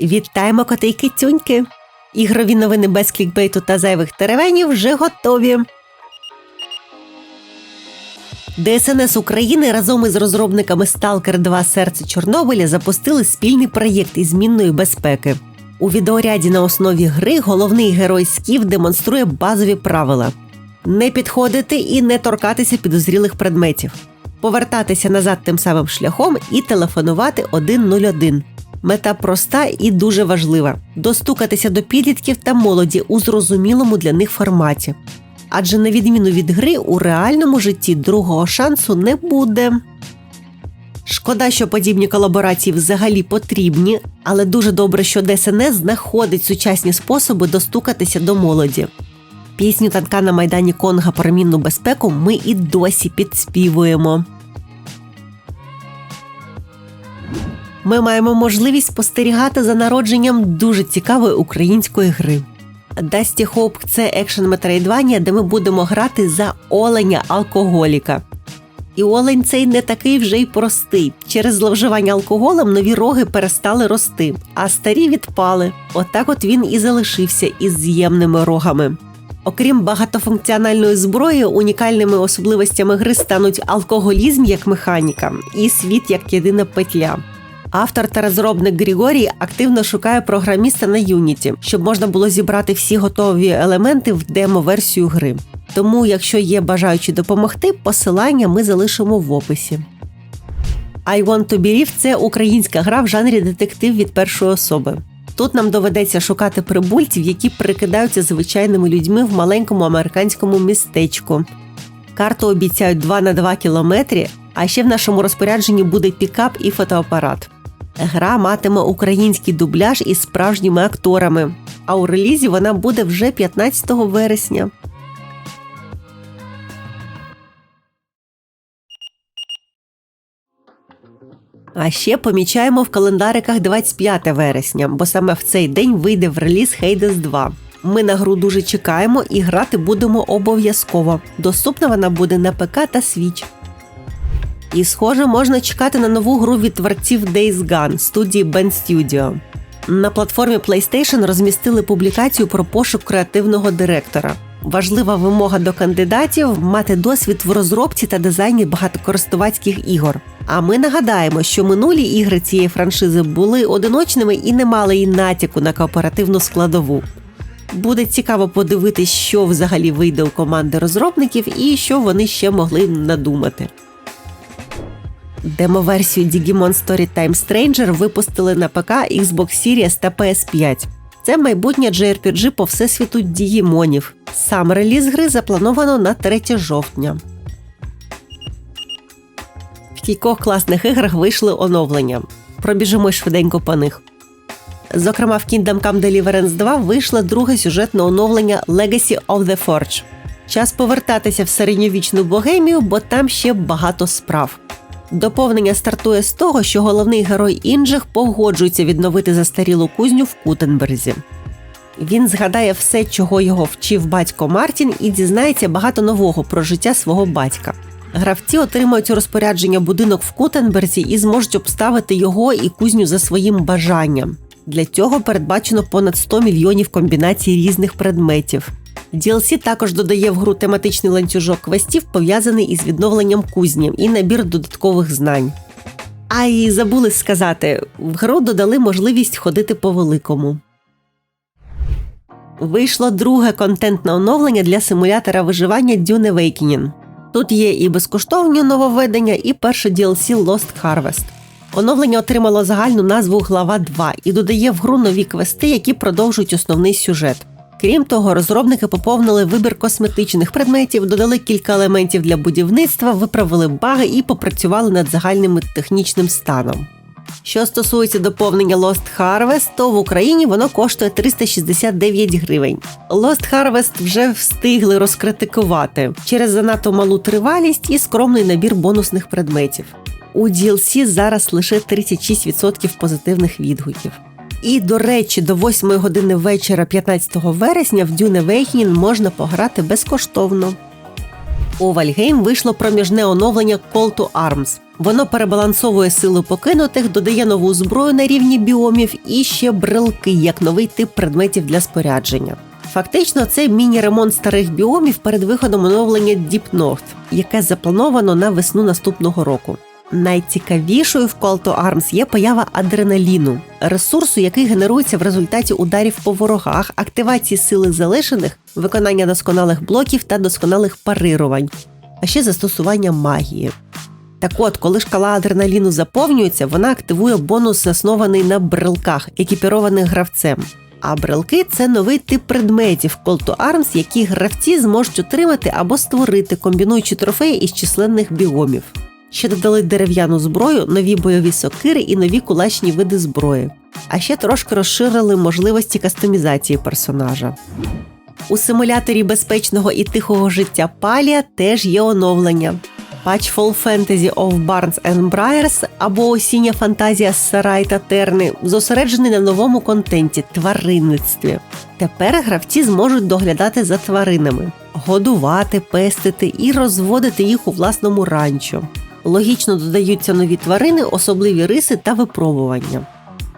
Вітаємо коти й! Ігрові новини без клікбейту та зайвих теревенів вже готові. ДСНС України разом із розробниками Stalker 2 Серце Чорнобиля запустили спільний проєкт із змінної безпеки. У відеоряді на основі гри головний герой Скіф демонструє базові правила: не підходити і не торкатися підозрілих предметів, повертатися назад тим самим шляхом і телефонувати 101. Мета проста і дуже важлива: достукатися до підлітків та молоді у зрозумілому для них форматі. Адже на відміну від гри, у реальному житті другого шансу не буде. Шкода, що подібні колаборації взагалі потрібні, але дуже добре, що ДСНС знаходить сучасні способи достукатися до молоді. Пісню танка на майдані Конга про мінну безпеку ми і досі підспівуємо. Ми маємо можливість спостерігати за народженням дуже цікавої української гри. Dusty Hope – це екшен метроїдванія, де ми будемо грати за оленя алкоголіка. І олень цей не такий вже й простий. Через зловживання алкоголем нові роги перестали рости, а старі відпали. Отак от він і залишився із з'ємними рогами. Окрім багатофункціональної зброї, унікальними особливостями гри стануть алкоголізм як механіка і світ як єдина петля. Автор та розробник Грігорій активно шукає програміста на Unity, щоб можна було зібрати всі готові елементи в демо-версію гри. Тому, якщо є бажаючі допомогти, посилання ми залишимо в описі. I Want to Believe – це українська гра в жанрі детектив від першої особи. Тут нам доведеться шукати прибульців, які прикидаються звичайними людьми в маленькому американському містечку. Карту обіцяють 2 на 2 кілометри, а ще в нашому розпорядженні буде пікап і фотоапарат. Гра матиме український дубляж із справжніми акторами, а у релізі вона буде вже 15 вересня. А ще помічаємо в календариках 25 вересня, бо саме в цей день вийде в реліз Hades 2. Ми на гру дуже чекаємо і грати будемо обов'язково. Доступна вона буде на ПК та Switch. І, схоже, можна чекати на нову гру від творців Days Gone студії Band Studio. На платформі PlayStation розмістили публікацію про пошук креативного директора. Важлива вимога до кандидатів мати досвід в розробці та дизайні багатокористувацьких ігор. А ми нагадаємо, що минулі ігри цієї франшизи були одиночними і не мали і натяку на кооперативну складову. Буде цікаво подивитись, що взагалі вийде у команди розробників і що вони ще могли надумати. Демо-версію Digimon Storytime Stranger випустили на ПК, Xbox Series та PS5. Це майбутнє JRPG по всесвіту Дігімонів. Сам реліз гри заплановано на 3 жовтня. В кількох класних іграх вийшли оновлення. Пробіжимо швиденько по них. Зокрема, в Kingdom Come Deliverance 2 вийшло друге сюжетне оновлення Legacy of the Forge. Час повертатися в середньовічну богемію, бо там ще багато справ. Доповнення стартує з того, що головний герой Інджих погоджується відновити застарілу кузню в Кутенберзі. Він згадає все, чого його вчив батько Мартін, і дізнається багато нового про життя свого батька. Гравці отримають у розпорядження будинок в Кутенберзі і зможуть обставити його і кузню за своїм бажанням. Для цього передбачено понад 100 мільйонів комбінацій різних предметів. DLC також додає в гру тематичний ланцюжок квестів, пов'язаний із відновленням кузні і набір додаткових знань. А і забули сказати, в гру додали можливість ходити по великому. Вийшло друге контентне оновлення для симулятора виживання Dune Awakening. Тут є і безкоштовні нововведення, і перше DLC Lost Harvest. Оновлення отримало загальну назву Глава 2 і додає в гру нові квести, які продовжують основний сюжет. Крім того, розробники поповнили вибір косметичних предметів, додали кілька елементів для будівництва, виправили баги і попрацювали над загальним технічним станом. Що стосується доповнення Lost Harvest, то в Україні воно коштує 369 гривень. Lost Harvest вже встигли розкритикувати через занадто малу тривалість і скромний набір бонусних предметів. У DLC зараз лише 36% позитивних відгуків. І, до речі, до 8 години вечора 15 вересня в Dune Awakening можна пограти безкоштовно. У Valheim вийшло проміжне оновлення Call to Arms. Воно перебалансовує силу покинутих, додає нову зброю на рівні біомів і ще брелки як новий тип предметів для спорядження. Фактично, це міні-ремонт старих біомів перед виходом оновлення Deep North, яке заплановано на весну наступного року. Найцікавішою в Call to Arms є поява адреналіну, ресурсу, який генерується в результаті ударів по ворогах, активації сили залишених, виконання досконалих блоків та досконалих парирувань, а ще застосування магії. Так от, коли шкала адреналіну заповнюється, вона активує бонус, заснований на брелках, екіпірованих гравцем. А брелки це новий тип предметів Call to Arms, які гравці зможуть отримати або створити, комбінуючи трофеї із численних біомів. Ще додали дерев'яну зброю, нові бойові сокири і нові кулачні види зброї. А ще трошки розширили можливості кастомізації персонажа. У симуляторі безпечного і тихого життя Палія теж є оновлення. Patch Fall Fantasy of Barnes and Briars або осіння фантазія Сарай та Терни зосереджений на новому контенті тваринництві. Тепер гравці зможуть доглядати за тваринами, годувати, пестити і розводити їх у власному ранчо. Логічно додаються нові тварини, особливі риси та випробування.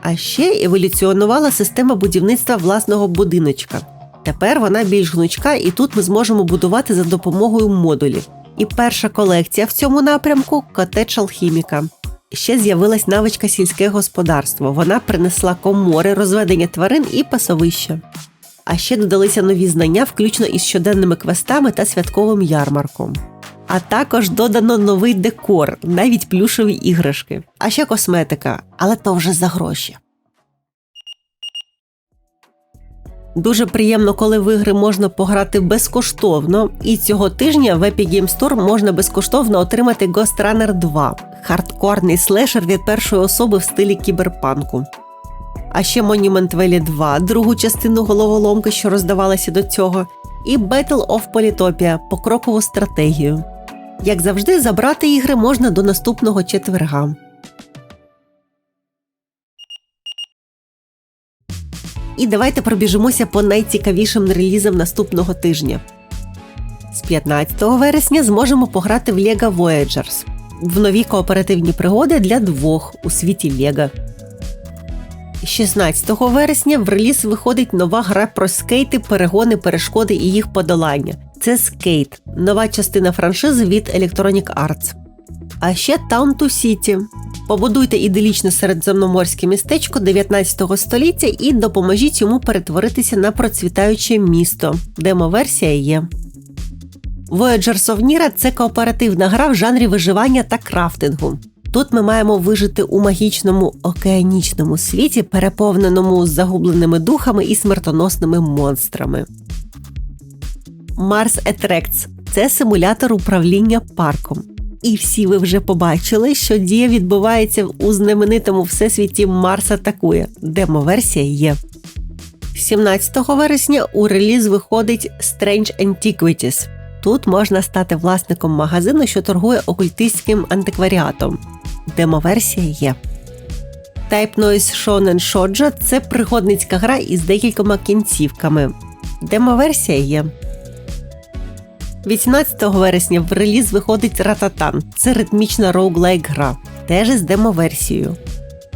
А ще еволюціонувала система будівництва власного будиночка. Тепер вона більш гнучка, і тут ми зможемо будувати за допомогою модулів. І перша колекція в цьому напрямку котедж алхіміка. Ще з'явилась навичка сільське господарство. Вона принесла комори, розведення тварин і пасовища. А ще додалися нові знання, включно із щоденними квестами та святковим ярмарком. А також додано новий декор, навіть плюшові іграшки, а ще косметика, але то вже за гроші. Дуже приємно, коли в ігри можна пограти безкоштовно, і цього тижня в Epic Game Store можна безкоштовно отримати Ghost Runner 2 хардкорний слешер від першої особи в стилі кіберпанку. А ще Monument Valley 2, другу частину головоломки, що роздавалася до цього, і Battle of Polytopia покрокову стратегію. Як завжди, забрати ігри можна до наступного четверга. І давайте пробіжимося по найцікавішим релізам наступного тижня. З 15 вересня зможемо пограти в LEGO Voyagers в нові кооперативні пригоди для двох у світі Лего. 16 вересня в реліз виходить нова гра про скейти, перегони, перешкоди і їх подолання. Це скейт, нова частина франшизи від Electronic Arts. А ще Town to City. Побудуйте іделічне середземноморське містечко 19 століття і допоможіть йому перетворитися на процвітаюче місто. Демо-версія є. Voyagers of Nira – це кооперативна гра в жанрі виживання та крафтингу. Тут ми маємо вижити у магічному океанічному світі, переповненому загубленими духами і смертоносними монстрами. Mars Attracts – це симулятор управління парком. І всі ви вже побачили, що дія відбувається у знаменитому всесвіті Марс атакує. Демо-версія є. 17 вересня у реліз виходить Strange Antiquities. Тут можна стати власником магазину, що торгує окультистським антикваріатом. Демоверсія є. Type Noise Shonen Shoujo – це пригодницька гра із декількома кінцівками. Демоверсія є. 18 вересня в реліз виходить Рататан. Це ритмічна роуглайк гра, теж із демоверсією.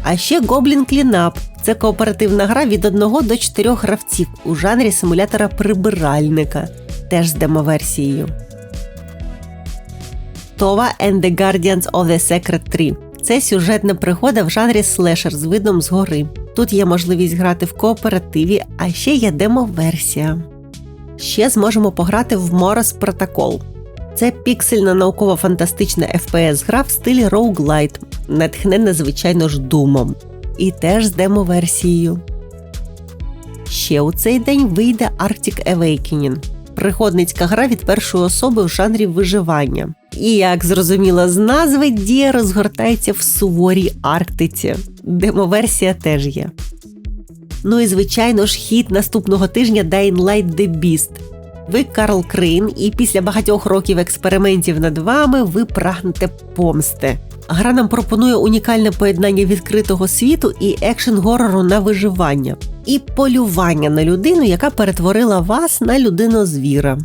А ще Goblin Cleanup – це кооперативна гра від 1 до 4 гравців у жанрі симулятора прибиральника, теж з демоверсією. Tova and the Guardians of the Secret 3 це сюжетна пригода в жанрі слешер з видом згори. Тут є можливість грати в кооперативі, а ще є демо-версія. Ще зможемо пограти в Morris Protocol. Це піксельна науково-фантастична FPS гра в стилі Roguelite, натхнена, звичайно ж, думом. І теж з демо-версією. Ще у цей день вийде Arctic Awakening пригодницька гра від першої особи в жанрі виживання. І як зрозуміло з назви, дія розгортається в суворій Арктиці. Демоверсія теж є. Ну і звичайно ж хід наступного тижня Dying Light The Beast. Ви Карл Крейн, і після багатьох років експериментів над вами ви прагнете помсти. Гра нам пропонує унікальне поєднання відкритого світу і екшен горору на виживання, і полювання на людину, яка перетворила вас на людину звіра.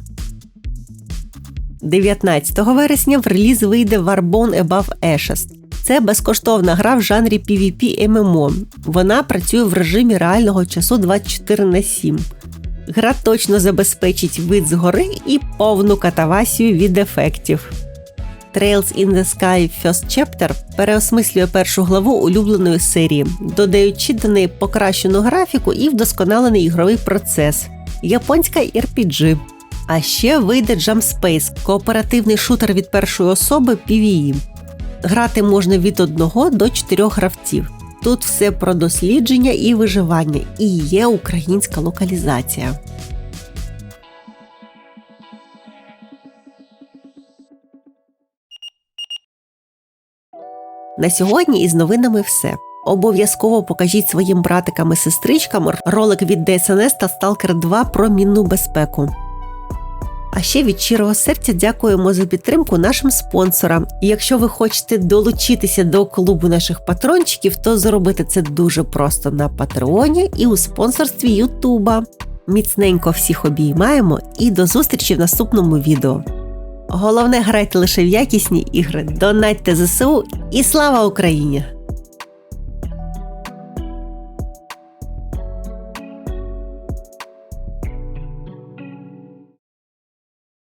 19 вересня в реліз вийде Warbone Above Ashes. Це безкоштовна гра в жанрі PvP MMO. Вона працює в режимі реального часу 24 на 7. Гра точно забезпечить вид згори і повну катавасію від ефектів. Trails in the Sky First Chapter переосмислює першу главу улюбленої серії, додаючи до неї покращену графіку і вдосконалений ігровий процес. Японська RPG. А ще вийде Jump Space – кооперативний шутер від першої особи PvE. Грати можна від 1 до 4 гравців. Тут все про дослідження і виживання, і є українська локалізація. На сьогодні із новинами все. Обов'язково покажіть своїм братикам і сестричкам ролик від ДСНС та Stalker 2 про мінну безпеку. А ще від щирого серця дякуємо за підтримку нашим спонсорам. І якщо ви хочете долучитися до клубу наших патрончиків, то зробити це дуже просто на Патреоні і у спонсорстві Ютуба. Міцненько всіх обіймаємо і до зустрічі в наступному відео. Головне, грайте лише в якісні ігри, донатьте ЗСУ і слава Україні!